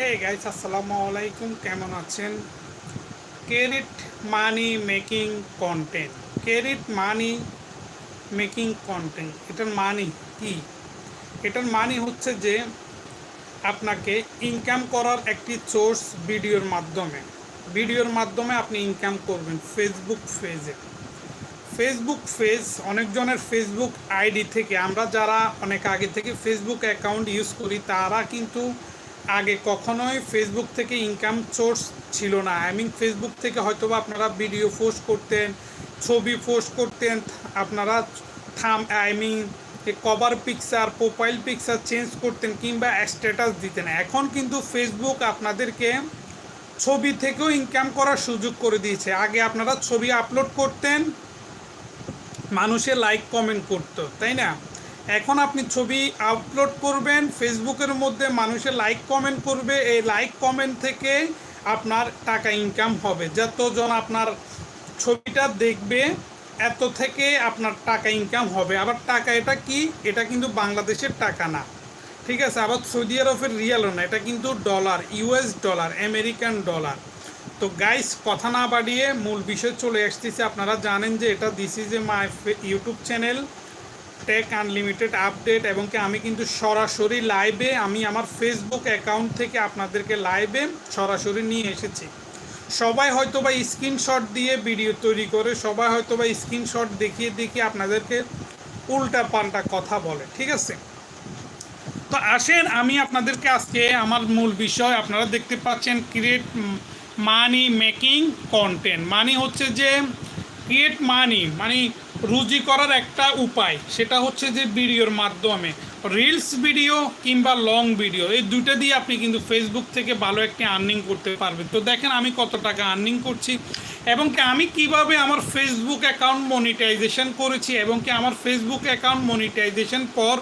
Hey guys আসসালামু আলাইকুম কেমন আছেন? Credit money making content credit money making content এটার মানি কি? এটার মানি হচ্ছে যে আপনাকে ইনকাম করার একটি সোর্স ভিডিওর মাধ্যমে। ভিডিওর মাধ্যমে আপনি ইনকাম করবেন ফেসবুক পেজে ফেসবুক পেজ অনেকজনের ফেসবুক আইডি থেকে, আমরা যারা অনেক আগে থেকে ফেসবুক অ্যাকাউন্ট ইউজ করি, তারা কিন্তু আগে কখনোই ফেসবুক থেকে ইনকাম সোর্স ছিল না। আই মিন ফেসবুক থেকে হয়তোবা আপনারা ভিডিও পোস্ট করতেন, ছবি পোস্ট করতেন, আপনারা থাম I mean cover picture profile picture change করতেন কিংবা স্ট্যাটাস দিতেন। এখন কিন্তু ফেসবুক আপনাদেরকে ছবি থেকেও ইনকাম করার সুযোগ করে দিয়েছে। আগে আপনারা ছবি আপলোড করতেন, মানুষে লাইক কমেন্ট করতো, তাই না? এখন আপনি ছবি আপলোড করবেন ফেসবুকের মধ্যে মানুষে লাইক কমেন্ট করবে, এই লাইক কমেন্ট থেকে আপনার টাকা ইনকাম হবে। যতজন আপনার ছবিটা দেখবে, এত থেকে আপনার টাকা ইনকাম হবে। আবার টাকা এটা কি? এটা কিন্তু বাংলাদেশের টাকা না। ঠিক আছে? আবার সৌদি আরবের রিয়ালও না। এটা কিন্তু dollar US dollar American dollar তো গাইস কথা না বাড়িয়ে মূল বিষয় চলে আসতেছে। আপনারা জানেন যে এটা this is a my YouTube channel tech unlimited update এবং কি আমি কিন্তু সরাসরি লাইভে আমি আমার ফেসবুক অ্যাকাউন্ট থেকে আপনাদেরকে লাইভে সরাসরি নিয়ে এসেছি। সবাই হয়তো বা স্ক্রিনশট দিয়ে ভিডিও তৈরি করে, সবাই হয়তো বা স্ক্রিনশট দেখিয়ে দেখিয়ে আপনাদেরকে উল্টা পাল্টা কথা বলে, ঠিক আছে? তো আসেন, আমি আপনাদেরকে আজকে আমার মূল বিষয়, আপনারা দেখতে পাচ্ছেন create money making content money হচ্ছে যে ক্রিয়েট মানি মানে রুজি করার একটা উপায়, সেটা হচ্ছে যে ভিডিওর মাধ্যমে। রিলস ভিডিও কিংবা লং ভিডিও, এই দুটো দিয়ে আপনি কিন্তু ফেসবুক থেকে ভালো একটি আর্নিং করতে পারবেন। তো দেখেন আমি কত টাকা আর্নিং করছি এবং কি আমি কীভাবে আমার ফেসবুক অ্যাকাউন্ট মনিটাইজেশন করেছি এবং কি আমার ফেসবুক অ্যাকাউন্ট মনিটাইজেশন পর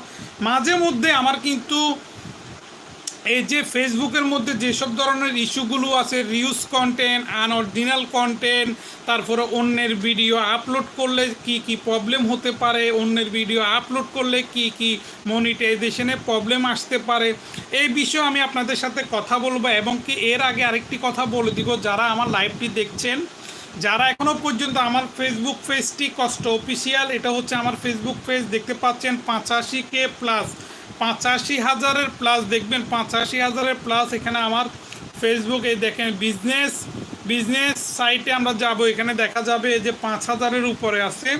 মাঝে মধ্যে আমার কিন্তু এই যে ফেসবুকের মধ্যে যেসব ধরনের ইস্যুগুলো আছে রিউজ কন্টেন্ট আনঅরিজিনাল কন্টেন্ট তারপরে অন্যের ভিডিও আপলোড করলে কি কি প্রবলেম হতে পারে, অন্যের ভিডিও আপলোড করলে কি কি মনিটাইজেশনে প্রবলেম আসতে পারে, এই বিষয়ে আমি আপনাদের সাথে কথা বলব এবং কি এর আগে আরেকটি কথা বলে দিব, যারা আমার লাইভটি দেখছেন, যারা এখনও পর্যন্ত আমার ফেসবুক পেজটি কষ্ট অফিসিয়াল এটা হচ্ছে আমার ফেসবুক পেজ দেখতে পাচ্ছেন পাঁচাশি কে প্লাস পাঁচাশি হাজারের প্লাস দেখবেন পাঁচাশি হাজারের প্লাস এখানে আমার ফেসবুক দেখেন বিজনেস বিজনেস সাইটে আমরা যাব। এখানে দেখা যাবে যে পাঁচ হাজারের উপরে আছে।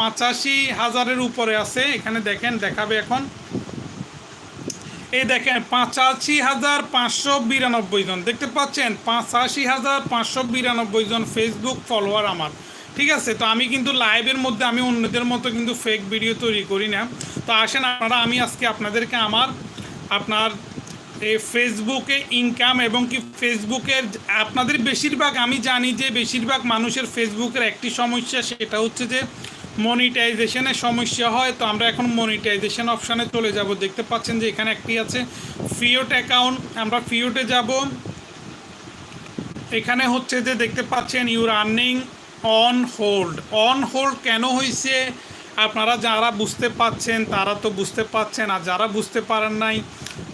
পাঁচাশি হাজারের উপরে আছে। এখানে দেখেন, দেখাবে এখন। এই দেখেন, পাঁচাশি হাজার পাঁচশো বিরানব্বই জন। দেখতে পাচ্ছেন? পাঁচাশি হাজার পাঁচশো বিরানব্বই জন ফেসবুক ফলোয়ার আমার। ঠিক আছে, তো আমি কিন্তু লাইভের মধ্যে, আমি অন্যদের মতো কিন্তু ফেক ভিডিও তৈরি করি না। তো আসেন আপনারা, আমি আজকে আপনাদেরকে আমার, আপনার এই ফেসবুকে ইনকাম এবং কি ফেসবুকের আপনাদের বেশিরভাগ, আমি জানি যে বেশিরভাগ মানুষের ফেসবুকের একটি সমস্যা সেটা হচ্ছে যে মনিটাইজেশনের সমস্যা হয়। তো আমরা এখন মনিটাইজেশন অপশানে চলে যাব। দেখতে পাচ্ছেন যে এখানে একটি আছে ফিওট অ্যাকাউন্ট আমরা ফিওটে যাব। এখানে হচ্ছে যে দেখতে পাচ্ছেন your earning on hold on hold কেন হয়েছে আপনারা যারা বুঝতে পাচ্ছেন, তারা তো বুঝতে পাচ্ছেন, আর যারা বুঝতে পারেন নাই,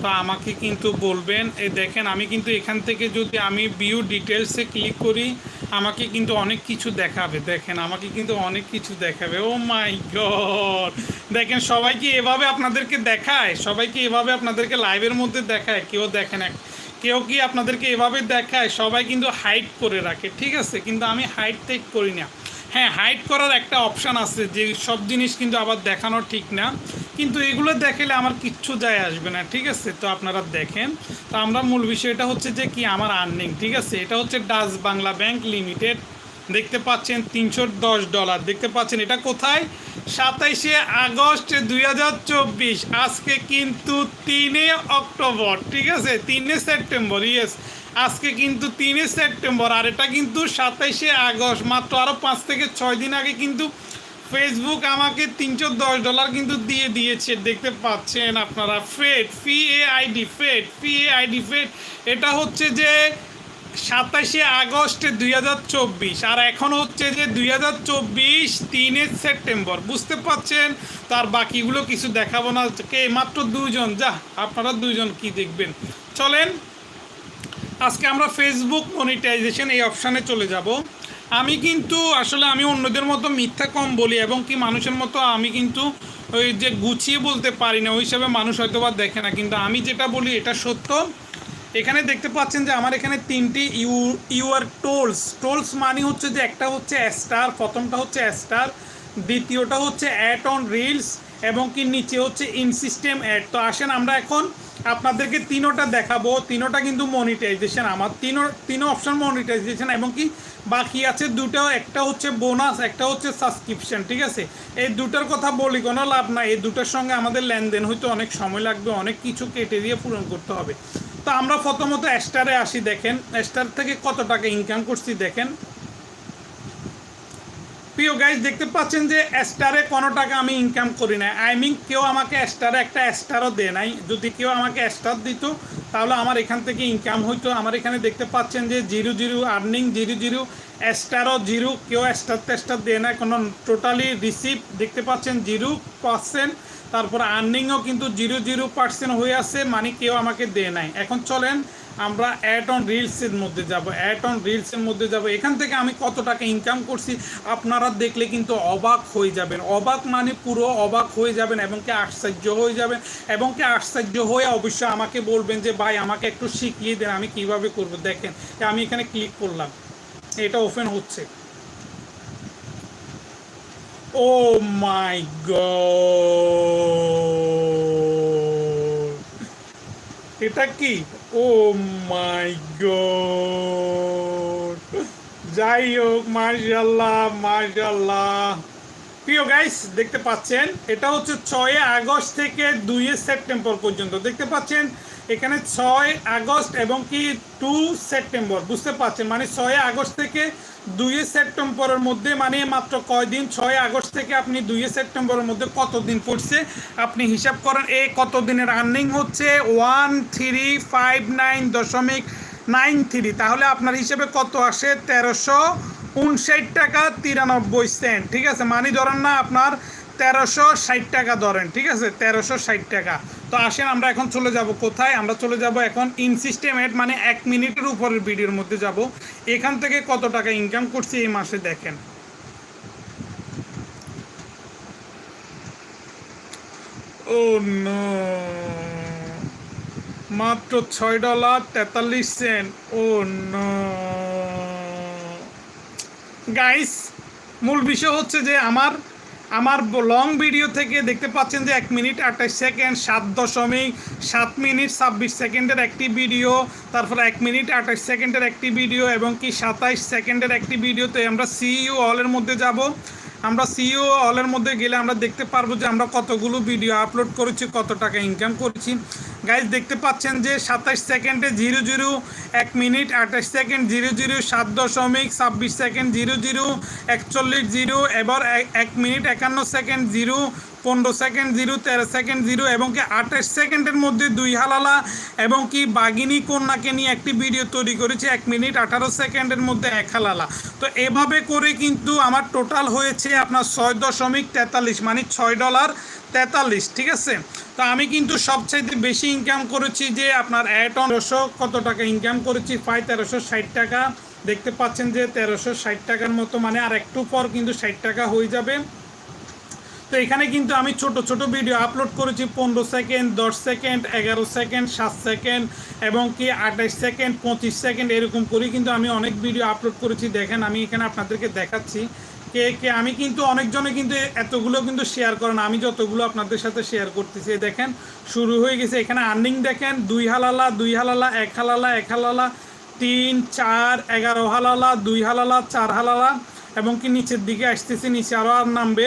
তা আমাকে কিন্তু বলবেন। এ দেখেন, আমি কিন্তু এখান থেকে যদি আমি বিউ ডিটেলসে ক্লিক করি, আমাকে কিন্তু অনেক কিছু দেখাবে। দেখেন, আমাকে কিন্তু অনেক কিছু দেখাবে। ও মাই গড দেখেন, সবাই কি এভাবে আপনাদেরকে দেখায়? সবাই কি এভাবে আপনাদেরকে লাইভের মধ্যে দেখায়? কেউ দেখেন এক কেউ কি আপনাদেরকে এভাবে দেখায়? সবাই কিন্তু হাইট করে রাখে, ঠিক আছে? কিন্তু আমি হাইট টেক করি না। হ্যাঁ হাইট করার একটা অপশান আছে যে সব জিনিস কিন্তু আবার দেখানো ঠিক না। কিন্তু এগুলো দেখালে আমার কিচ্ছু যায় আসবে না, ঠিক আছে? তো আপনারা দেখেন। তো আমরা মূল বিষয়টা হচ্ছে যে কি? আমার আর্নিং ঠিক আছে? এটা হচ্ছে ডাচ বাংলা ব্যাংক লিমিটেড দেখতে পাচ্ছেন তিনশো দশ ডলার। দেখতে পাচ্ছেন এটা কোথায়? সাতাইশে আগস্ট দুই হাজার চব্বিশ। আজকে কিন্তু তিনে অক্টোবর, ঠিক আছে? তিনে সেপ্টেম্বর ইয়েস আজকে কিন্তু তিনে সেপ্টেম্বর, আর এটা কিন্তু সাতাইশে আগস্ট। মাত্র আরও পাঁচ থেকে ছয় দিন আগে কিন্তু ফেসবুক আমাকে তিনশো দশ ডলার কিন্তু দিয়ে দিয়েছে। দেখতে পাচ্ছেন আপনারা fed fee a ID fed fee a ID fed এটা হচ্ছে যে সাতাশে আগস্টে দুই হাজার চব্বিশ। আর এখন হচ্ছে যে দুই হাজার চব্বিশ তিনে সেপ্টেম্বর। বুঝতে পারছেন? তার বাকিগুলো কিছু দেখাবো না। কে, মাত্র দুজন? যা, আপনারা দুজন কি দেখবেন? চলেন, আজকে আমরা ফেসবুক মনিটাইজেশন এই অপশানে চলে যাব। আমি কিন্তু, আসলে আমি অন্যদের মতো মিথ্যা কম বলি এবং কি মানুষের মতো আমি কিন্তু ওই যে গুছিয়ে বলতে পারি না, ওই হিসাবে মানুষ হয়তো বা দেখে না। কিন্তু আমি যেটা বলি, এটা সত্য। এখানে দেখতে পাচ্ছেন যে আমার এখানে তিনটি ইউ, ইউআর টোলস। টোলস মানে হচ্ছে যে একটা হচ্ছে স্টার, প্রথমটা হচ্ছে স্টার, দ্বিতীয়টা হচ্ছে অ্যাড অন রিলস, এবং কি নিচে হচ্ছে ইন সিস্টেম অ্যাড। তো আসেন আমরা এখন আপনাদেরকে তিনোটা দেখাবো। তিনোটা কিন্তু মনিটাইজেশন। আমার তিনো তিনো অপশন মনিটাইজেশন, এবং কি বাকি আছে দুটো। একটা হচ্ছে বোনাস, একটা হচ্ছে সাবস্ক্রিপশন, ঠিক আছে? এই দুটার কথা বলি, কোনো লাভ না এই দুটার সঙ্গে আমাদের লেনদেন হয়তো অনেক সময় লাগবে, অনেক কিছু কেটে দিয়ে পূরণ করতে হবে। তো আমরা প্রথমত স্টারে আসি, দেখেন। স্টার থেকে কত টাকা ইনকাম করছি, দেখেন। প্রিয় গাইজ দেখতে পাচ্ছেন যে স্টারে কোনো টাকা আমি ইনকাম করি না। আই মিন কেউ আমাকে স্টারে একটা স্টারও দেয় নাই। যদি কেউ আমাকে স্টার দিত, তাহলে আমার এখান থেকে ইনকাম হইতো। আমার এখানে দেখতে পাচ্ছেন যে zero zero earning zero zero স্টারও zero. কেউ স্টার টেস্টার দেয় না কোনো টোটালি রিসিভ দেখতে পাচ্ছেন, জিরো পার্সেন্ট তারপর আর্নিংও কিন্তু জিরো জিরো পার্সেন্ট হয়ে আছে মানে কেউ আমাকে দেয় নাই। এখন চলেন, আমরা অ্যাড অন রিলসের মধ্যে যাব। অ্যাড অন রিলসের মধ্যে যাব। এখান থেকে আমি কত টাকা ইনকাম করছি, আপনারা দেখলে কিন্তু অবাক হয়ে যাবেন। অবাক মানে পুরো অবাক হয়ে যাবেন এবং কি আশ্চর্য হয়ে যাবেন। এবং কি আশ্চর্য হয়ে অবশ্যই আমাকে বলবেন যে, ভাই, আমাকে একটু শিখিয়ে দেন আমি কীভাবে করব। দেখেন, আমি এখানে ক্লিক করলাম। এটা ওপেন হচ্ছে। ও মাই গড এটা কি? ও মাই গড যাই হোক মার্শাল্লাহ মার্শাল্লাহ প্রিয় গাইস দেখতে পাচ্ছেন, এটা হচ্ছে ছয় আগস্ট থেকে দুই সেপ্টেম্বর পর্যন্ত। দেখতে পাচ্ছেন এখানে ছয় আগস্ট এবং কি টু সেপ্টেম্বর, বুঝতে পারছেন? মানে ছয় আগস্ট থেকে দুই সেপ্টেম্বরের মধ্যে মানে মাত্র কয়দিন? ছয় আগস্ট থেকে আপনি দুই সেপ্টেম্বরের মধ্যে কতদিন পড়ছে? আপনি হিসাব করেন এই কত দিনের আর্নিং হচ্ছে? ওয়ান থ্রি ফাইভ নাইন দশমিক নাইন থ্রি তাহলে আপনার হিসেবে কত আসে? তেরোশো উনষাট টাকা তিরানব্বই সেন্ট। ঠিক আছে? মানে ধরেন না, আপনার তেরোশো ষাট টাকা ধরেন, ঠিক আছে? তেরোশো ষাট টাকা। তো আসেন, আমরা এখন চলে যাব কোথায়? আমরা চলে যাব এখন ইন মানে এক মিনিটের উপরের ভিডিওর মধ্যে যাব। এখান থেকে কত টাকা ইনকাম করছি এই মাসে দেখেন। ও মাত্র ছয় ডলার তেতাল্লিশ সেন্ট। ও গাইস, মূল বিষয় হচ্ছে যে আমার আমার লং ভিডিও থেকে দেখতে পাচ্ছেন যে এক মিনিট আঠাশ সেকেন্ড সাত দশমিক, সাত মিনিট ছাব্বিশ সেকেন্ডের একটি ভিডিও তারপর এক মিনিট আঠাশ সেকেন্ডের একটি ভিডিও এবং কি সাতাইশ সেকেন্ডের একটি ভিডিওতে আমরা সিইউ অলের মধ্যে যাব। আমরা সিইও অলের মধ্যে গেলে আমরা দেখতে পারব যে আমরা কতগুলো ভিডিও আপলোড করেছি, কত টাকা ইনকাম করেছি। গাইজ দেখতে পাচ্ছেন যে সাতাশ সেকেন্ডে জিরো জিরো, এক মিনিট আঠাশ সেকেন্ড জিরো জিরো, সাত দশমিক ছাব্বিশ সেকেন্ড জিরো জিরো, একচল্লিশ জিরো, এবার এক- মিনিট একান্ন সেকেন্ড জিরো পনেরো সেকেন্ড জিরো, তেরো সেকেন্ড জিরো এবং কি আঠাশ সেকেন্ডের মধ্যে দুই হালালা এবং কি বাগিনী কন্যাকে নিয়ে একটি ভিডিও তৈরি করেছি এক মিনিট আঠারো সেকেন্ডের মধ্যে এক হালালা। তো এভাবে করে কিন্তু আমার টোটাল হয়েছে আপনার ছয় দশমিক তেতাল্লিশ মানে ছয় ডলার তেতাল্লিশ, ঠিক আছে? তো আমি কিন্তু সবচাইতে বেশি ইনকাম করেছি যে আপনার অ্যাড অন তেরোশো কত টাকা ইনকাম করেছি? প্রায় তেরোশো ষাট টাকা। দেখতে পাচ্ছেন যে তেরোশো ষাট টাকার মতো মানে আর একটু পর কিন্তু ষাট টাকা হয়ে যাবে। তো এখানে কিন্তু আমি ছোট ছোট ভিডিও আপলোড করেছি, পনেরো সেকেন্ড দশ সেকেন্ড এগারো সেকেন্ড সাত সেকেন্ড এবং কি আঠাশ সেকেন্ড পঁচিশ সেকেন্ড এরকম করে কিন্তু আমি অনেক ভিডিও আপলোড করেছি। দেখেন, আমি এখানে আপনাদেরকে দেখাচ্ছি কে কে। আমি কিন্তু অনেকজনে কিন্তু এতগুলো কিন্তু শেয়ার করেন আমি যতগুলো আপনাদের সাথে শেয়ার করতেছি। দেখেন, শুরু হয়ে গেছে। এখানে আর্নিং দেখেন, দুই হালালা দুই হালালা, এক হালালা এক হালালা, তিন, চার, এগারো হালালা, দুই হালালা, চার হালালা এবং কি নিচের দিকে আসতেছে, নিচে আরও আর নামবে।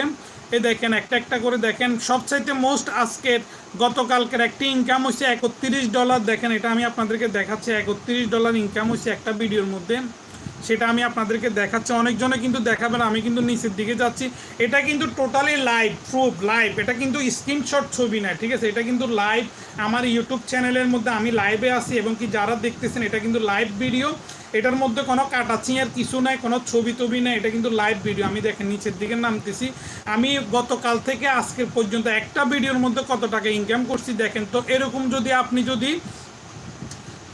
এ দেখেন, একটা একটা করে দেখেন। সবচাইতে মোস্ট আজকের, গতকালকের একটি ইনকাম হচ্ছে একত্রিশ ডলার দেখেন, এটা আমি আপনাদেরকে দেখাচ্ছি, একত্রিশ ডলার ইনকাম হচ্ছে একটা ভিডিওর মধ্যে। সেটা আমি আপনাদেরকে দেখাচ্ছি। অনেকজনে কিন্তু দেখাবেন আমি কিন্তু নিচের দিকে যাচ্ছি। এটা কিন্তু টোটালি লাইভ প্রুফ লাইভ এটা কিন্তু স্ক্রিনশট ছবি না, ঠিক আছে? এটা কিন্তু লাইভ আমার ইউটিউব চ্যানেলের মধ্যে আমি লাইভে আসি এবং কি যারা দেখতেছেন, এটা কিন্তু লাইভ ভিডিও এটার মধ্যে কোনো কাটাচিয়ার কিছু নাই, কোনো ছবি টবি নাই, এটা কিন্তু লাইভ ভিডিও আমি দেখেন, নিচের দিকে নামতেছি। আমি গতকাল থেকে আজকের পর্যন্ত একটা ভিডিওর মধ্যে কত টাকা ইনকাম করছি দেখেন তো। এরকম যদি আপনি যদি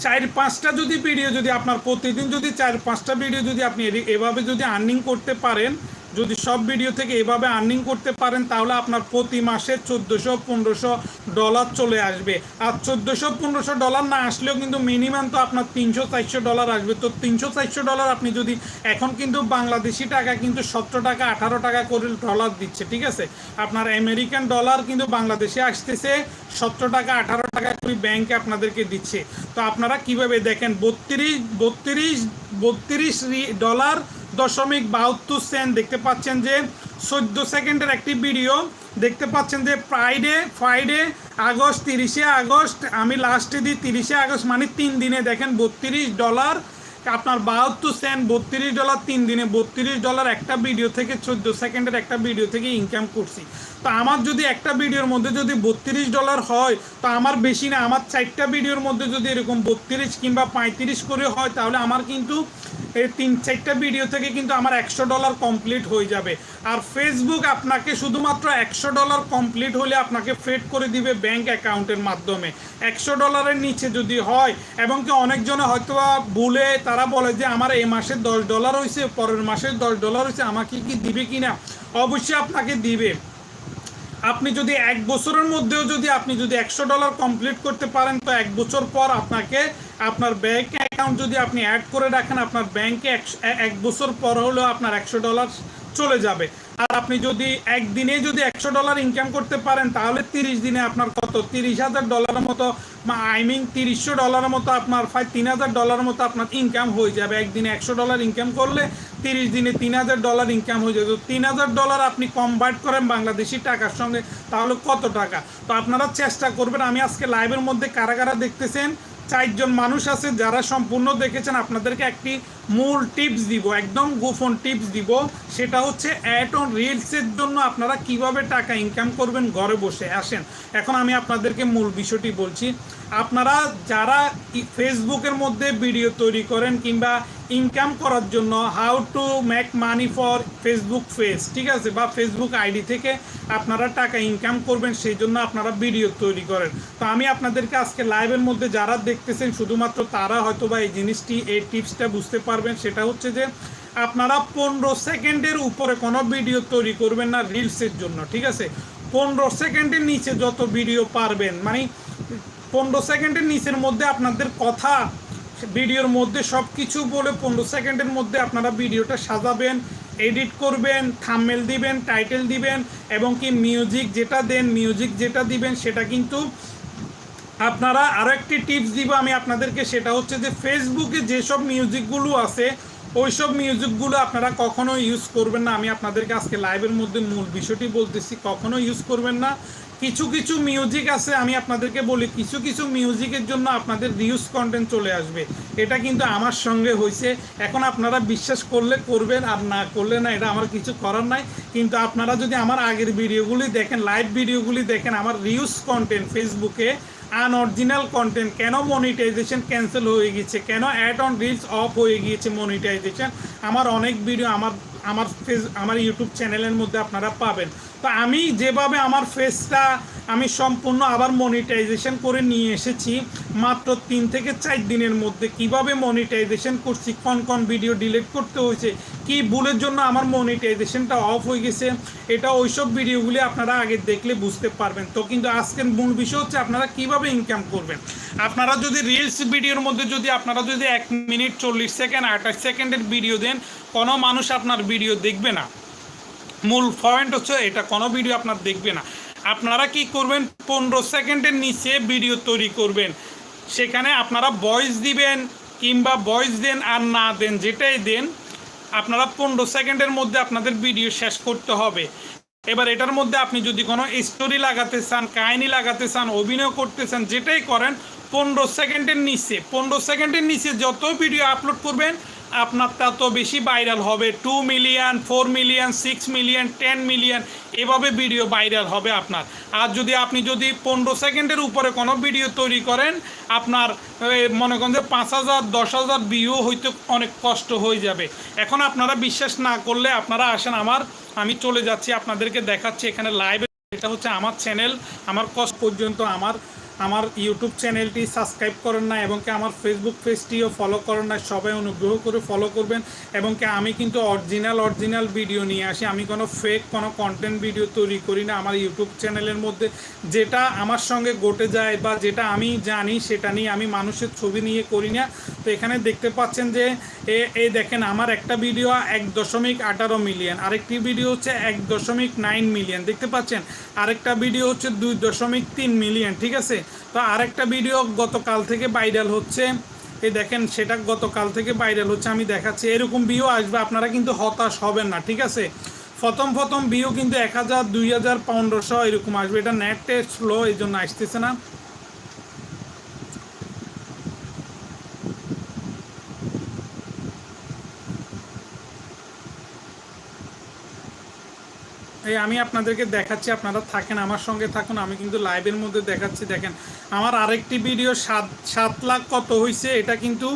চার পাঁচটা যদি ভিডিও যদি আপনার প্রতিদিন যদি চার পাঁচটা ভিডিও যদি আপনি এভাবে যদি আর্নিং করতে পারেন যদি সব ভিডিও থেকে এভাবে আর্নিং করতে পারেন, তাহলে আপনার প্রতি মাসে চোদ্দোশো পনেরোশো ডলার চলে আসবে। আর চোদ্দোশো পনেরোশো ডলার না আসলেও কিন্তু মিনিমাম তো আপনার তিনশো চারশো ডলার আসবে। তো তিনশো চারশো ডলার আপনি যদি এখন কিন্তু বাংলাদেশি টাকা কিন্তু সতেরো টাকা, আঠারো টাকা করে ডলার দিচ্ছে, ঠিক আছে? আপনার আমেরিকান ডলার কিন্তু বাংলাদেশে আসতেছে সতেরো টাকা, আঠারো টাকা করে ব্যাংকে আপনাদেরকে দিচ্ছে। তো আপনারা কীভাবে দেখেন, বত্রিশ বত্রিশ বত্রিশ ডলার দশমিক বাহাত্তর সেন্ট দেখতে পাচ্ছেন যে চোদ্দ সেকেন্ডের একটি ভিডিও। দেখতে পাচ্ছেন যে ফ্রাইডে ফ্রাইডে, আগস্ট, তিরিশে আগস্ট, আমি লাস্টে দিই তিরিশে আগস্ট মানে তিন দিনে দেখেন বত্রিশ ডলার। আপনার বাহাত্তর সেন্ট বত্রিশ ডলার, তিন দিনে বত্রিশ ডলার একটা ভিডিও থেকে চোদ্দ সেকেন্ডের একটা ভিডিও থেকে ইনকাম করছি। তো আমার যদি একটা ভিডিওর মধ্যে যদি বত্রিশ ডলার হয়, তো আমার বেশি না, আমার চারটা ভিডিওর মধ্যে যদি এরকম বত্রিশ কিংবা পঁয়ত্রিশ করে হয়, তাহলে আমার কিন্তু এই তিন চারটা ভিডিও থেকে কিন্তু আমার একশো ডলার কমপ্লিট হয়ে যাবে। আর ফেসবুক আপনাকে শুধুমাত্র একশো ডলার কমপ্লিট হলে আপনাকে ফেড করে দিবে ব্যাংক অ্যাকাউন্টের মাধ্যমে। একশো ডলারের নিচে যদি হয়, এবং কি অনেকজনে হয়তো ভুলে, তারা বলে যে আমার এই মাসে দশ ডলার হয়েছে পরের মাসে দশ ডলার হয়েছে আমাকে কি দিবে কি না অবশ্যই আপনাকে দিবে। আপনি যদি এক বছরের মধ্যেও যদি আপনি যদি একশো ডলার কমপ্লিট করতে পারেন, তো এক বছর পর আপনাকে আপনার ব্যাংক অ্যাকাউন্ট যদি আপনি অ্যাড করে রাখেন, আপনার ব্যাংকে এক বছর পর হলেও আপনার একশো ডলার চলে যাবে। আর আপনি যদি একদিনে যদি একশো ডলার ইনকাম করতে পারেন, তাহলে তিরিশ দিনে আপনার কত? তিরিশ হাজার ডলারের মতো আই মিন তিরিশশো ডলারের মতো আপনার ফাইভ তিন হাজার ডলারের মতো আপনার ইনকাম হয়ে যাবে। একদিনে একশো ডলার ইনকাম করলে তিরিশ দিনে তিন হাজার ডলার ইনকাম হয়ে যাবে। তো তিন হাজার ডলার আপনি কনভার্ট করেন বাংলাদেশি টাকার সঙ্গে, তাহলে কত টাকা? তো আপনারা চেষ্টা করবেন, আমি আজকে লাইভের মধ্যে কারা কারা দেখতেছেন, চারজন মানুষ আছে যারা সম্পূর্ণ দেখেছেন, আপনাদেরকে একটি মূল টিপস দিব, একদম গোপন টিপস দিব। সেটা হচ্ছে অ্যাড অন রিলসের জন্য আপনারা কীভাবে টাকা ইনকাম করবেন ঘরে বসে? আসেন, এখন আমি আপনাদেরকে মূল বিষয়টি বলছি। আপনারা যারা ফেসবুকের মধ্যে ভিডিও তৈরি করেন কিংবা ইনকাম করার জন্য how to make money for Facebook face ঠিক আছে? বা ফেসবুক আইডি থেকে আপনারা টাকা ইনকাম করবেন, সেই জন্য আপনারা ভিডিও তৈরি করেন। তো আমি আপনাদেরকে আজকে লাইভের মধ্যে যারা দেখতেছেন, শুধুমাত্র তারা হয়তো বা এই জিনিসটি, এই টিপসটা বুঝতে পারবেন। সেটা হচ্ছে যে, আপনারা পনেরো সেকেন্ডের উপরে কোনো ভিডিও তৈরি করবেন না রিলসের জন্য, ঠিক আছে? পনেরো সেকেন্ডের নিচে যত ভিডিও পারবেন মানে পনেরো সেকেন্ডের নিচের মধ্যে আপনাদের কথা ভিডিওর মধ্যে সব কিছু বলে পনেরো সেকেন্ডের মধ্যে আপনারা ভিডিওটা সাজাবেন এডিট করবেন থাম্বনেল দিবেন টাইটেল দিবেন, এবং কি মিউজিক যেটা দেন মিউজিক যেটা দিবেন, সেটা কিন্তু আপনারা আরও একটি টিপস দিব আমি আপনাদেরকে, সেটা হচ্ছে যে ফেসবুকে যেসব মিউজিকগুলো আছে ওই সব মিউজিকগুলো আপনারা কখনো ইউজ করবেন না। আমি আপনাদেরকে আজকে লাইভের মধ্যে মূল বিষয়টি বলতেছি কখনো ইউজ করবেন না। কিছু কিছু মিউজিক আছে, আমি আপনাদেরকে বলি, কিছু কিছু মিউজিকের জন্য আপনাদের রিউজ কন্টেন্ট চলে আসবে। এটা কিন্তু আমার সঙ্গে হয়েছে। এখন আপনারা বিশ্বাস করলে করবেন, আর না করলে না, এটা আমার কিছু করার নাই। কিন্তু আপনারা যদি আমার আগের ভিডিওগুলি দেখেন লাইভ ভিডিওগুলি দেখেন, আমার রিউজ কন্টেন্ট ফেসবুকে আনঅরিজিনাল কন্টেন্ট কেন মনিটাইজেশন ক্যান্সেল হয়ে গিয়েছে, কেন অ্যাড অন রিলস অফ হয়ে গিয়েছে মনিটাইজেশন আমার অনেক ভিডিও আমার আমার ফেস আমার ইউটিউব চ্যানেলের মধ্যে আপনারা পাবেন। তো আমি যেভাবে আমার ফেসটা আমি সম্পূর্ণ আবার মনিটাইজেশন করে নিয়ে এসেছি। মাত্র তিন থেকে চার দিনের মধ্যে কীভাবে মনিটাইজেশন করছি, কোন কোন ভিডিও ডিলিট করতে হয়েছে, কি ভুলের জন্য আমার মনিটাইজেশনটা অফ হয়ে গেছে, এটা ওইসব ভিডিওগুলি আপনারা আগে দেখলে বুঝতে পারবেন। তো কিন্তু আজকের মূল বিষয় হচ্ছে আপনারা কীভাবে ইনকাম করবেন। আপনারা যদি রিলস ভিডিওর মধ্যে যদি আপনারা যদি এক মিনিট চল্লিশ সেকেন্ড, আঠাশ সেকেন্ডের ভিডিও দেন, কোনো মানুষ আপনার ভিডিও দেখবে না। মূল পয়েন্ট হচ্ছে এটা, কোনো ভিডিও আপনার দেখবে না। আপনারা কি করবেন? পনেরো সেকেন্ডের নিচে ভিডিও তৈরি করবেন। সেখানে আপনারা ভয়েস দিবেন কিংবা ভয়েস দেন আর না দেন, যেটাই দেন, আপনারা পনেরো সেকেন্ডের মধ্যে আপনাদের ভিডিও শেষ করতে হবে। এবার এটার মধ্যে আপনি যদি কোনো স্টোরি লাগাতে চান, কাহিনি লাগাতে চান, অভিনয় করতে চান, যেটাই করেন, পনেরো সেকেন্ডের নিচে, পনেরো সেকেন্ডের নিচে যত ভিডিও আপলোড করবেন আপনার তো বেশি ভাইরাল হবে। Two million four million six million ten million এভাবে ভিডিও ভাইরাল হবে আপনার। আর যদি আপনি যদি পনেরো সেকেন্ডের উপরে কোনো ভিডিও তৈরি করেন, আপনার মনে করেন যে পাঁচ হাজার, দশ হাজার ভিউ হইতে অনেক কষ্ট হয়ে যাবে। এখন আপনারা বিশ্বাস না করলে আপনারা আসেন আমার, আমি চলে যাচ্ছি, আপনাদেরকে দেখাচ্ছি এখানে লাইভ এটা হচ্ছে আমার চ্যানেল আমার কষ্ট পর্যন্ত আমার আমার ইউটিউব চ্যানেলটি সাবস্ক্রাইব করেন না এবং কি আমার ফেসবুক পেজটিও ফলো করেন না, সবাই অনুগ্রহ করে ফলো করবেন এবং কি আমি কিন্তু অরিজিনাল অরিজিনাল ভিডিও নিয়ে আসি। আমি কোনো ফেক কোনো কন্টেন্ট ভিডিও তৈরি করি না আমার ইউটিউব চ্যানেলের মধ্যে। যেটা আমার সঙ্গে ঘটে যায় বা যেটা আমি জানি সেটা নিয়ে আমি মানুষের ছবি নিয়ে করি না। তো এখানে দেখতে পাচ্ছেন যে এই দেখেন আমার একটা ভিডিও এক দশমিক আঠারো মিলিয়ন আরেকটি ভিডিও হচ্ছে এক দশমিক নাইন মিলিয়ন দেখতে পাচ্ছেন? আরেকটা ভিডিও হচ্ছে দুই দশমিক তিন মিলিয়ন ঠিক আছে? তো আরেকটা ভিডিও গতকাল থেকে ভাইরাল হচ্ছে। এই দেখেন, সেটা গতকাল থেকে ভাইরাল হচ্ছে, আমি দেখাচ্ছি। এরকম ভিউ আসবে, আপনারা কিন্তু হতাশ হবেন না, ঠিক আছে? প্রথম প্রথম ভিউ কিন্তু এক হাজার, দুই হাজার পনেরোশো এরকম আসবে। এটা নেট টেস্ট স্লো এই জন্য আসতেছে না। এই আমি আপনাদেরকে দেখাচ্ছি, আপনারা থাকেন আমার সঙ্গে থাকুন, আমি কিন্তু লাইভের মধ্যে দেখাচ্ছি, দেখেন। আমার আরেকটি ভিডিও সাত সাত লাখ কত হয়েছে এটা কিন্তু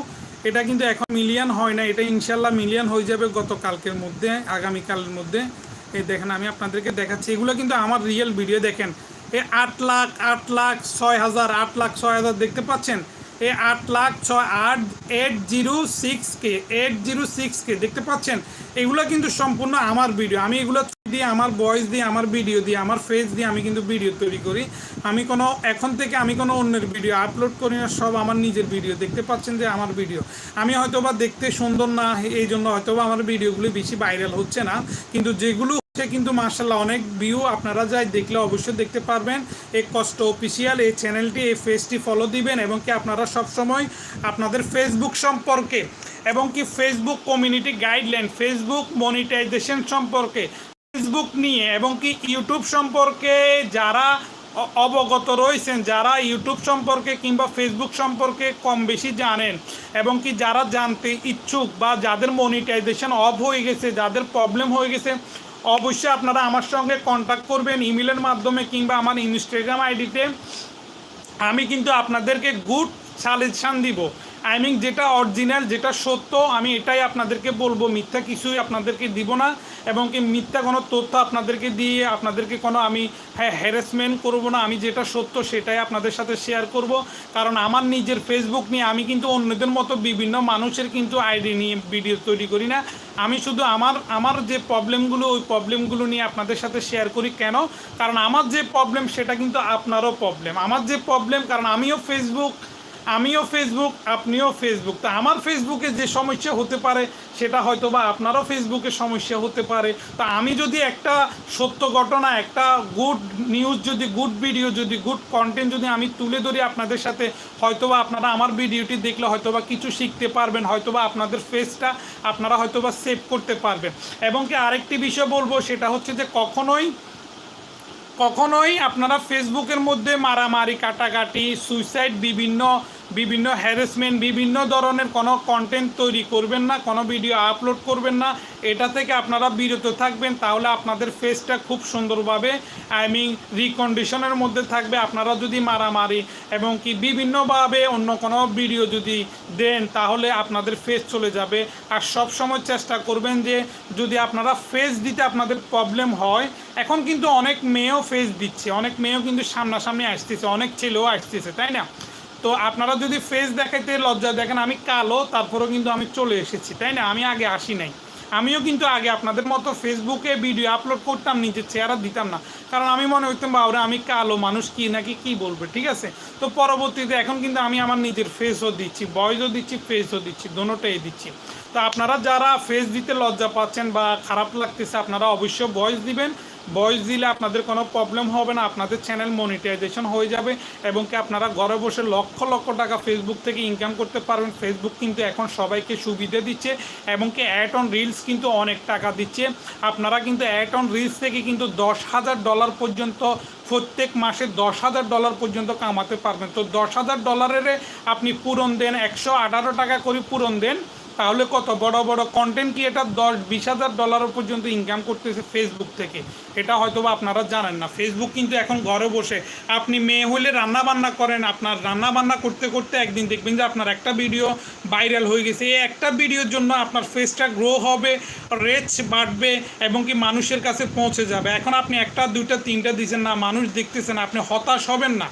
এটা কিন্তু এখন মিলিয়ন হয় না এটা ইনশাল্লাহ মিলিয়ন হয়ে যাবে গতকালকের মধ্যে, আগামীকালের মধ্যে। এই দেখেন, আমি আপনাদেরকে দেখাচ্ছি, এগুলো কিন্তু আমার রিয়েল ভিডিও দেখেন। এই আট লাখ আট লাখ ছয় হাজার, আট লাখ ছয় হাজার দেখতে পাচ্ছেন? এই আট লাখ ছয়, আট eight zero six K eight zero six K দেখতে পাচ্ছেন? এগুলো কিন্তু সম্পূর্ণ আমার ভিডিও আমি এগুলো দিয়ে আমার ভয়েস দিয়ে, আমার ভিডিও দিয়ে, আমার ফেস দিয়ে আমি কিন্তু ভিডিও তৈরি করি। আমি কোনো, এখন থেকে আমি কোনো অন্যের ভিডিও আপলোড করি না, সব আমার নিজের ভিডিও দেখতে পাচ্ছেন যে আমার ভিডিও আমি হয়তো বা দেখতে সুন্দর না, এই জন্য হয়তো বা আমার ভিডিওগুলি বেশি ভাইরাল হচ্ছে না। কিন্তু যেগুলো হচ্ছে কিন্তু মার্শাল্লাহ অনেক ভিউ আপনারা যাই দেখলে অবশ্যই দেখতে পারবেন। এই কষ্ট অফিসিয়াল এই চ্যানেলটি এই ফেসটি ফলো দিবেন এবং কি আপনারা সবসময় আপনাদের ফেসবুক সম্পর্কে এবং কি Facebook community guideline Facebook monetization সম্পর্কে ফেসবুক নিয়ে এবং কি ইউটিউব সম্পর্কে যারা অবগত রয়েছেন, যারা ইউটিউব সম্পর্কে কিংবা ফেসবুক সম্পর্কে কম বেশি জানেন এবং কি যারা জানতে ইচ্ছুক বা যাদের মনিটাইজেশন অফ হয়ে গেছে, যাদের প্রবলেম হয়ে গেছে, অবশ্যই আপনারা আমার সঙ্গে কন্ট্যাক্ট করবেন ইমেলের মাধ্যমে কিংবা আমার ইনস্টাগ্রাম আইডিতে আমি কিন্তু আপনাদেরকে গুড সাজেশান দিব। আই মিন যেটা অরিজিনাল যেটা সত্য, আমি এটাই আপনাদেরকে বলব। মিথ্যা কিছুই আপনাদেরকে দিব না। এবং কি মিথ্যা কোনো তথ্য আপনাদেরকে দিয়ে, আপনাদেরকে কোনো আমি হ্যাঁ হ্যারাসমেন্ট করব না। আমি যেটা সত্য, সেটাই আপনাদের সাথে শেয়ার করব। কারণ আমার নিজের ফেসবুক নিয়ে আমি কিন্তু অন্যদের মতো বিভিন্ন মানুষের কিন্তু আইডি নিয়ে ভিডিও তৈরি করি না। আমি শুধু আমার আমার যে প্রবলেমগুলো ওই প্রবলেমগুলো নিয়ে আপনাদের সাথে শেয়ার করি। কেন? কারণ আমার যে প্রবলেম সেটা কিন্তু আপনারও প্রবলেম আমার যে প্রবলেম কারণ আমিও ফেসবুক আমিও ফেসবুক আপনিও ফেসবুক তা আমার ফেসবুকে যে সমস্যা হতে পারে, সেটা হয়তো বা আপনারও ফেসবুকে সমস্যা হতে পারে। তা আমি যদি একটা সত্য ঘটনা, একটা গুড নিউজ যদি গুড ভিডিও যদি গুড কন্টেন্ট যদি আমি তুলে ধরি আপনাদের সাথে, হয়তোবা আপনারা আমার ভিডিওটি দেখলে হয়তোবা কিছু শিখতে পারবেন, হয়তোবা আপনাদের ফেসটা আপনারা হয়তোবা সেভ করতে পারবেন। এবং কি আরেকটি বিষয় বলব, সেটা হচ্ছে যে কখনোই কখনোই আপনারা ফেসবুকের মধ্যে মারামারি কাটাকাটি সুইসাইড বিভিন্ন বিভিন্ন হ্যারাসমেন্ট বিভিন্ন ধরনের কোনো কন্টেন্ট তৈরি করবেন না, কোনো ভিডিও আপলোড করবেন না। এটা থেকে আপনারা বিরত থাকবেন, তাহলে আপনাদের ফেসটা খুব সুন্দরভাবে আই মিন রিকন্ডিশনের মধ্যে থাকবে। আপনারা যদি মারামারি এবং কি বিভিন্নভাবে অন্য কোনো ভিডিও যদি দেন, তাহলে আপনাদের ফেস চলে যাবে। আর সব সময় চেষ্টা করবেন যে, যদি আপনারা ফেস দিতে আপনাদের প্রবলেম হয়, এখন কিন্তু অনেক মেয়েও ফেস দিচ্ছে, অনেক মেয়েও কিন্তু সামনাসামনি আসতেছে, অনেক ছেলেও আসতেছে, তাই না? তো আপনারা যদি ফেস দেখাইতে লজ্জা দেখেন, আমি কালো, তারপরেও কিন্তু আমি চলে এসেছি, তাই না? আমি আগে আসি নাই। আমিও কিন্তু আগে আপনাদের মতো ফেসবুকে ভিডিও আপলোড করতাম, নিজের চেহারা দিতাম না। কারণ আমি মনে করতাম, বাবরে, আমি কালো মানুষ, কি নাকি কি বলবে, ঠিক আছে? তো পরবর্তীতে এখন কিন্তু আমি আমার নিজের ফেসও দিচ্ছি ভয়েসও দিচ্ছি ফেসও দিচ্ছি, দোনোটাই দিচ্ছি। তো আপনারা যারা ফেস দিতে লজ্জা পাচ্ছেন বা খারাপ লাগতেছে, আপনারা অবশ্যই ভয়েস দিবেন। ভয়েস দিলে আপনাদের কোনো প্রবলেম হবে না। আপনাদের চ্যানেল মনিটাইজেশন হয়ে যাবে এবং কি আপনারা ঘরে বসে লক্ষ লক্ষ টাকা ফেসবুক থেকে ইনকাম করতে পারবেন। ফেসবুক কিন্তু এখন সবাইকে সুবিধা দিচ্ছে এবং কি অ্যাড অন রিলস কিন্তু অনেক টাকা দিচ্ছে। আপনারা কিন্তু অ্যাড অন রিলস থেকে কিন্তু দশ হাজার ডলার পর্যন্ত প্রত্যেক মাসে দশ হাজার ডলার পর্যন্ত কামাতে পারবেন। তো দশ হাজার ডলারের আপনি পূরণ দেন, একশো আঠারো টাকা করে পূরণ দেন। তাহলে কত বড় বড় কন্টেন্ট ক্রিয়েটার দশ, বিশ হাজার ডলার পর্যন্ত ইনকাম করতেছে ফেসবুক থেকে? এটা হয়তো বা আপনারা জানেন না। ফেসবুক কিন্তু এখন ঘরে বসে আপনি মেয়ে হলে রান্না বান্না করেন, আপনার রান্না বান্না করতে করতে একদিন দেখবেন যে আপনার একটা ভিডিও ভাইরাল হয়ে গেছে। এই একটা ভিডিওর জন্য আপনার ফেসটা গ্রো হবে রেচ বাড়বে এবং কি মানুষের কাছে পৌঁছে যাবে। এখন আপনি একটা, দুইটা, তিনটা দিচ্ছেন না, মানুষ দেখতেছেন আপনি হতাশ হবেন না।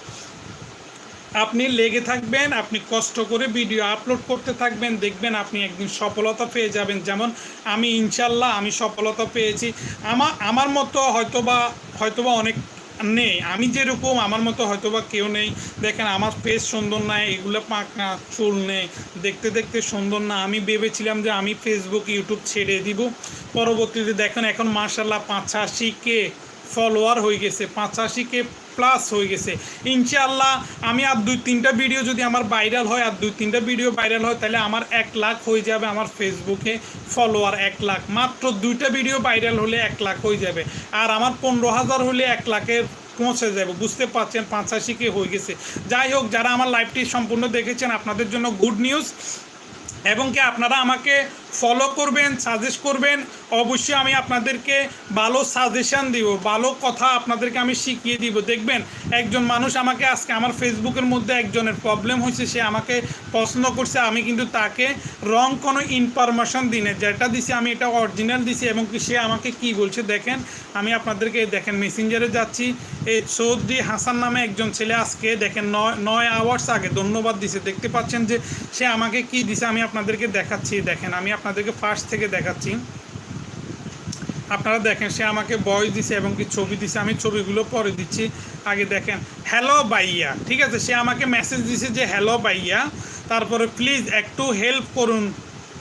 আপনি লেগে থাকবেন, আপনি কষ্ট করে ভিডিও আপলোড করতে থাকবেন, দেখবেন আপনি একদিন সফলতা পেয়ে যাবেন। যেমন আমি ইনশাল্লাহ, আমি সফলতা পেয়েছি। আমার আমার মতো হয়তোবা হয়তোবা অনেক নেই। আমি যেরকম, আমার মতো হয়তোবা কেউ নেই। দেখেন, আমার ফেস সুন্দর না এগুলো পাকা চুল নেই। দেখতে দেখতে সুন্দর না। আমি ভেবেছিলাম যে আমি ফেসবুক ইউটিউব ছেড়ে দিব। পরবর্তীতে দেখেন, এখন মার্শাল্লাহ পাঁচাশি কে ফলোয়ার হয়ে গেছে। পাঁচাশি কে প্লাস হয়ে গেছে। ইনশাআল্লাহ আমি আর দুই তিনটা ভিডিও যদি আমার ভাইরাল হয়, আর দুই তিনটা ভিডিও ভাইরাল হয়, তাহলে আমার এক লাখ হয়ে যাবে আমার ফেসবুকে ফলোয়ার এক লাখ। মাত্র দুইটা ভিডিও ভাইরাল হলে এক লাখ হয়ে যাবে। আর আমার পনেরো হাজার হলে এক লাখের পৌঁছে যাবে। বুঝতে পারছেন পাঁচাশি কে হয়ে গেছে। যাই হোক, যারা আমার লাইভটি সম্পূর্ণ দেখেছেন, আপনাদের জন্য গুড নিউজ এবং কি আপনারা আমাকে ফলো করবেন সাজেস্ট করবেন, অবশ্যই আমি আপনাদেরকে ভালো সাজেশন দিব, ভালো কথা আপনাদেরকে আমি শিখিয়ে দিব। দেখবেন, একজন মানুষ আমাকে আজকে আমার ফেসবুকের মধ্যে একজনের প্রবলেম হয়েছে, সে আমাকে পছন্দ করছে, আমি কিন্তু তাকে রং কোনো ইনফরমেশন দিনে যেটা দিছি, আমি এটা অরিজিনাল দিছি এবং সে আমাকে কি বলছে দেখেন, আমি আপনাদেরকে দেখেন মেসেঞ্জারে যাচ্ছি এই সৌদি হাসান নামে একজন ছেলে আজকে দেখেন, নয় নয় আওয়ার্স আগে ধন্যবাদ দিছে। দেখতে পাচ্ছেন যে সে আমাকে কি দিছে, আমি আপনাদেরকে দেখাচ্ছি, দেখেন, আমি আপনাদেরকে ফার্স্ট থেকে দেখাচ্ছি। আপনারা দেখেন, সে আমাকে বয়স দিছে এবং কি ছবি দিছে। আমি ছবিগুলো পরে দিচ্ছি। আগে দেখেন হ্যালো বাইয়া ঠিক আছে, সে আমাকে মেসেজ দিছে যে হ্যালো বাইয়া তারপরে প্লিজ একটু হেল্প করুন।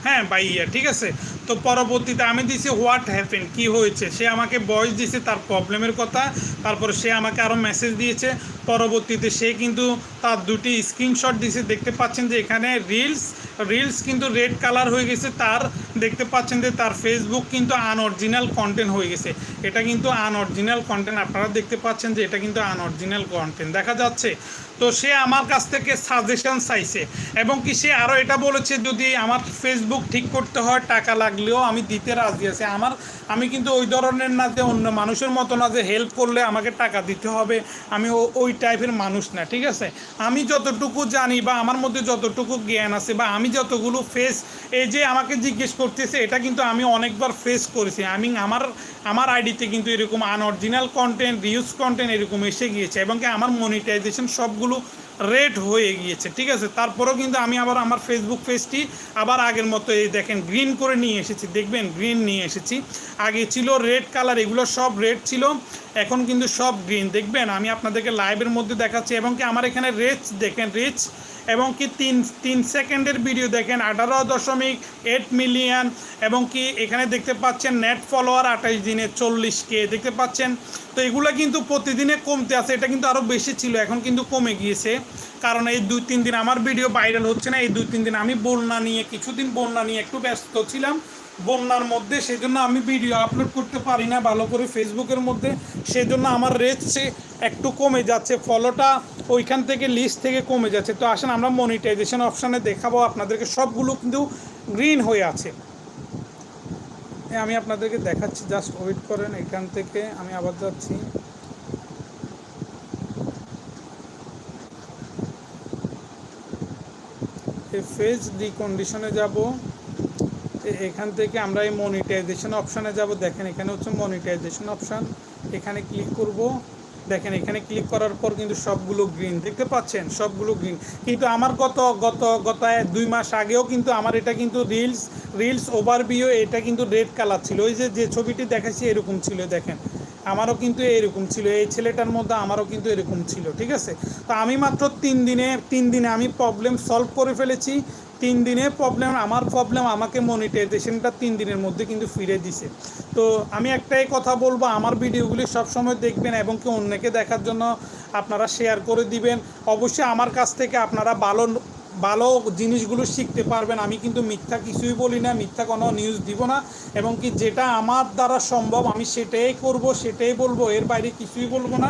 হ্যাঁ বাইয়া ঠিক আছে? তো পরবর্তীতে আমি দিছি হোয়াট হ্যাপেন কি হয়েছে? সে আমাকে বয়স দিছে, তার প্রবলেমের কথা। তারপরে সে আমাকে আরও মেসেজ দিয়েছে। পরবর্তীতে সে কিন্তু তার দুটি স্ক্রিনশট দিয়েছে দেখতে পাচ্ছেন যে এখানে রিলস রিলস কিন্তু রেড কালার হয়ে গেছে। তার দেখতে পাচ্ছেন যে তার ফেসবুক কিন্তু আনঅরিজিনাল কন্টেন্ট হয়ে গেছে। এটা কিন্তু আনঅরিজিনাল কন্টেন্ট আপনারা দেখতে পাচ্ছেন যে এটা কিন্তু আনঅরিজিনাল কন্টেন্ট দেখা যাচ্ছে। তো সে আমার কাছ থেকে সাজেশন চাইছে। এবং কি সে আরও এটা বলেছে, যদি আমার ফেসবুক ঠিক করতে হয়, টাকা লাগলেও আমি দিতে রাজি আছি। আমার, আমি কিন্তু ওই ধরনের না যে অন্য মানুষের মতো না যে হেল্প করলে আমাকে টাকা দিতে হবে। আমি ওই টাইপের মানুষ না, ঠিক আছে? আমি যতটুকু জানি বা আমার মধ্যে যতটুকু জ্ঞান আছে বা আমি যতগুলো ফেস এই যে আমাকে জিজ্ঞেস করতেছে, এটা কিন্তু আমি অনেকবার ফেস করেছি। আমি আমার আমার আইডিতে কিন্তু এরকম আনঅরিজিনাল কন্টেন্ট রিউজ কন্টেন্ট এরকম এসে গিয়েছে এবং কি আমার মনিটাইজেশন সবগুলো রেড হয়ে গিয়েছে, ঠিক আছে? তারপরেও কিন্তু আমি আবার আমার ফেসবুক পেজটি আবার আগের মতো এই দেখেন গ্রিন করে নিয়ে এসেছি, দেখবেন? গ্রিন নিয়ে এসেছি। আগে ছিল রেড কালার এগুলো সব রেড ছিল, এখন কিন্তু সব গ্রিন দেখবেন? আমি আপনাদেরকে লাইভের মধ্যে দেখাচ্ছি, এবং কি আমার এখানে রেচ দেখেন রেচ এবং কি তিন তিন সেকেন্ডের ভিডিও দেখেন, আঠারো দশমিক এইট মিলিয়ন এবং কি এখানে দেখতে পাচ্ছেন নেট ফলোয়ার আঠাশ দিনে চল্লিশ কে, দেখতে পাচ্ছেন? তো এগুলো কিন্তু প্রতিদিনে কমতে আছে, এটা কিন্তু আরও বেশি ছিল, এখন কিন্তু কমে গিয়েছে। কারণ এই দুই, তিন দিন আমার ভিডিও ভাইরাল হচ্ছে না, এই দুই, তিন দিন আমি বন্যা নিয়ে, কিছুদিন বন্যা নিয়ে একটু ব্যস্ত ছিলাম। বন্যার মধ্যে সেই জন্য আমি ভিডিও আপলোড করতে পারি না ভালো করে ফেসবুকের মধ্যে। সেই জন্য আমার রেট একটু কমে যাচ্ছে ফলোটা ওইখান থেকে লিস্ট থেকে কমে যাচ্ছে। তো আসেন, আমরা মনিটাইজেশন অপশানে দেখাবো আপনাদেরকে, সবগুলো কিন্তু গ্রিন হয়ে আছে। আমি আপনাদেরকে দেখাচ্ছি জাস্ট ওয়েট করেন, এখান থেকে আমি আবার যাচ্ছি। ফেজ রিকন্ডিশনে যাব। এখান থেকে আমরা এই মনিটাইজেশন অপশানে যাব। দেখেন, এখানে হচ্ছে মনিটাইজেশন অপশান এখানে ক্লিক করব। দেখেন, এখানে ক্লিক করার পর কিন্তু সবগুলো গ্রিন দেখতে পাচ্ছেন? সবগুলো গ্রিন কিন্তু আমার গত গত গত দুই মাস আগেও কিন্তু আমার এটা কিন্তু রিলস রিলস ওভারভিউ এটা কিন্তু রেড কালার ছিল। ওই যে যে ছবিটি দেখাচ্ছি এরকম ছিল, দেখেন। আমারও কিন্তু এরকম ছিল, এই ছেলেটার মধ্যে আমারও কিন্তু এরকম ছিল, ঠিক আছে? তো আমি মাত্র তিন দিনে তিন দিনে আমি প্রবলেম সলভ করে ফেলেছি, তিন দিনে প্রবলেম আমার প্রবলেম আমাকে মনিটাইজেশনটা তিন দিনের মধ্যে কিন্তু ফিরে দিছে। তো আমি একটাই কথা বলব, আমার ভিডিওগুলি সবসময় দেখবেন এবং কি অন্যকে দেখার জন্য আপনারা শেয়ার করে দিবেন। অবশ্যই আমার কাছ থেকে আপনারা ভালো ভালো জিনিসগুলো শিখতে পারবেন। আমি কিন্তু মিথ্যা কিছুই বলি না, মিথ্যা কোনো নিউজ দিব না। এবং কি যেটা আমার দ্বারা সম্ভব, আমি সেটাই করব, সেটাই বলব, এর বাইরে কিছুই বলব না।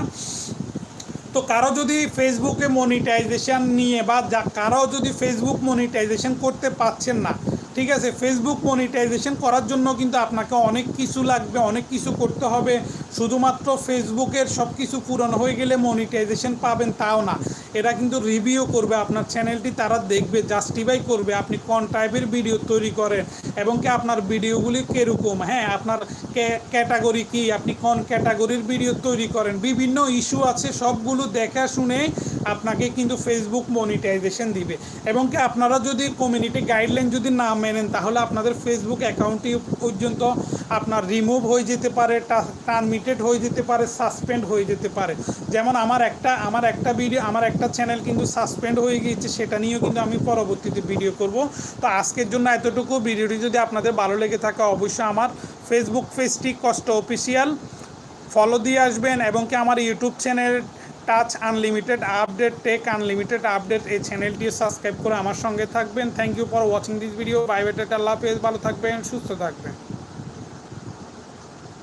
তো কারও যদি ফেসবুকে মনিটাইজেশান নিয়ে বা যা কারও যদি ফেসবুক মনিটাইজেশন করতে পারছেন না ঠিক আছে ফেসবুক মনিটাইজেশন করার জন্য কিন্তু আপনাকে অনেক কিছু লাগবে, অনেক কিছু করতে হবে। শুধুমাত্র ফেসবুকের সব কিছু পূরণ হয়ে গেলে মনিটাইজেশন পাবেন তাও না। এরা কিন্তু রিভিউ করবে আপনার চ্যানেলটি তারা দেখবে জাস্টিফাই করবে আপনি কোন টাইপের ভিডিও তৈরি করেন এবং কি আপনার ভিডিওগুলি কীরকম হ্যাঁ আপনার ক্যাটাগরি কি, আপনি কোন ক্যাটাগরির ভিডিও তৈরি করেন, বিভিন্ন ইস্যু আছে, সবগুলো দেখা শুনে আপনাকে কিন্তু ফেসবুক মনিটাইজেশন দিবে। এবং কি আপনারা যদি কমিউনিটি গাইডলাইন যদি না মেনেন তাহলে আপনাদের ফেসবুক অ্যাকাউন্টটি পর্যন্ত আপনার রিমুভ হয়ে যেতে পারে টার্মিটেড হয়ে যেতে পারে সাসপেন্ড হয়ে যেতে পারে। যেমন আমার একটা আমার একটা ভিডিও আমার একটা চ্যানেল কিন্তু সাসপেন্ড হয়ে গিয়েছে, সেটা নিয়েও কিন্তু আমি পরবর্তীতে ভিডিও করব। তো আজকের জন্য এতটুকু। ভিডিওটি যদি আপনাদের ভালো লেগে থাকে, অবশ্যই আমার ফেসবুক পেজটি কষ্ট অফিসিয়াল ফলো দিয়ে আসবেন এবং কি আমার YouTube channel touch unlimited update tech unlimited update এই চ্যানেলটি সাবস্ক্রাইব করে আমার সঙ্গে থাকবেন। Thank you for watching this video bye better Allah page ভালো থাকবেন, সুস্থ থাকবেন।